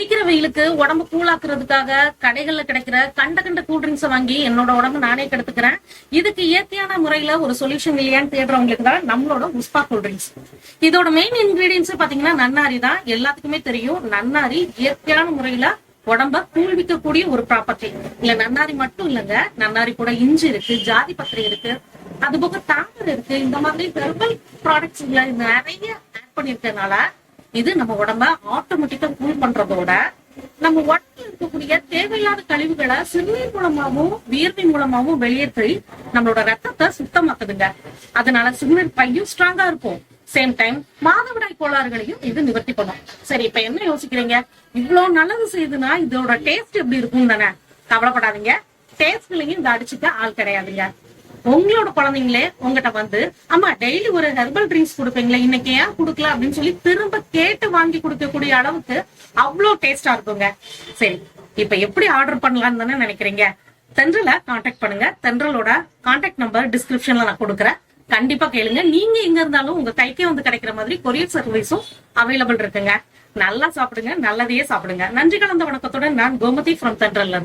அடிக்கிற வெயிலுக்கு உடம்பு கூலாக்குறதுக்காக கடைகள்ல கிடைக்கிற கண்ட கண்ட கூல்ட்ரிங்க்ஸை வாங்கி என்னோட உடம்பு நானே கெடுத்துக்கிறேன். இதுக்கு இயற்கையான முறையில ஒரு சொல்யூஷன் இல்லையான்னு தேடுறவங்களுக்கு தான் நம்மளோட உஸ்பா கூல்ட்ரிங்க்ஸ் இதோட மெயின் இன்கிரீடியன்ஸ் பாத்தீங்கன்னா நன்னாரி தான். எல்லாத்துக்குமே தெரியும். நன்னாரி இயற்கையான முறையில உடம்ப கூழ்விக்கக்கூடிய ஒரு ப்ராப்பர்ட்டி இல்ல நன்னாரி மட்டும் இல்லைங்க. நன்னாரி கூட இஞ்சி இருக்கு ஜாதி பத்திரி இருக்கு அது போக தாமரை இருக்கு. இந்த மாதிரி ஹெர்பல் ப்ராடக்ட்ஸ் நிறைய ஆட் பண்ணிருக்கனால இது நம்ம உடம்ப ஆட்டோமேட்டிக்கா கூல் பண்றதோட நம்ம உடம்புல இருக்கக்கூடிய தேவையில்லாத கழிவுகளை சிறுநீர் மூலமாவும் வியர்வை மூலமாவும் வெளியேற்றி நம்மளோட ரத்தத்தை சுத்தமாக்குதுங்க. அதனால சிறுநீர் பையும் ஸ்ட்ராங்கா இருக்கும். சேம் டைம் மாதவிடாய் கோளாறுகளையும் இது நிவர்த்தி பண்ணும். சரி இப்ப என்ன யோசிக்கிறீங்க? இவ்வளவு நல்லது செய்யுதுன்னா இதோட டேஸ்ட் எப்படி இருக்கும் தானே? கவலைப்படாதீங்க. டேஸ்ட்லயும் இந்த அடிச்சுக்க ஆள் கிடையாதுங்க. உங்களோட குழந்தைங்களே உங்ககிட்ட வந்து அம்மா டெய்லி ஒரு ஹெர்பல் ட்ரிங்க்ஸ் கொடுப்பீங்களே இன்னைக்கு ஏன் கொடுக்கல? அப்படின்னு சொல்லி திரும்ப கேட்டு வாங்கி கொடுக்கக்கூடிய அளவுக்கு அவ்வளோ டேஸ்டா இருக்குங்க. சரி இப்ப எப்படி ஆர்டர் பண்ணலாம்னு தானே நினைக்கிறீங்க? தென்றல காண்டாக்ட் பண்ணுங்க. தென்றலோட காண்டாக்ட் நம்பர் டிஸ்கிரிப்ஷன்ல நான் கொடுக்குறேன். கண்டிப்பா கேளுங்க. நீங்க எங்க இருந்தாலும் உங்க கைக்கே வந்து கிடைக்கிற மாதிரி கொரியர் சர்வீஸும் அவைலபிள் இருக்குங்க. நல்லா சாப்பிடுங்க நல்லதையே சாப்பிடுங்க. நன்றி கலந்த வணக்கத்துடன் நான் கோமதி ஃப்ரம் தென்றல்ல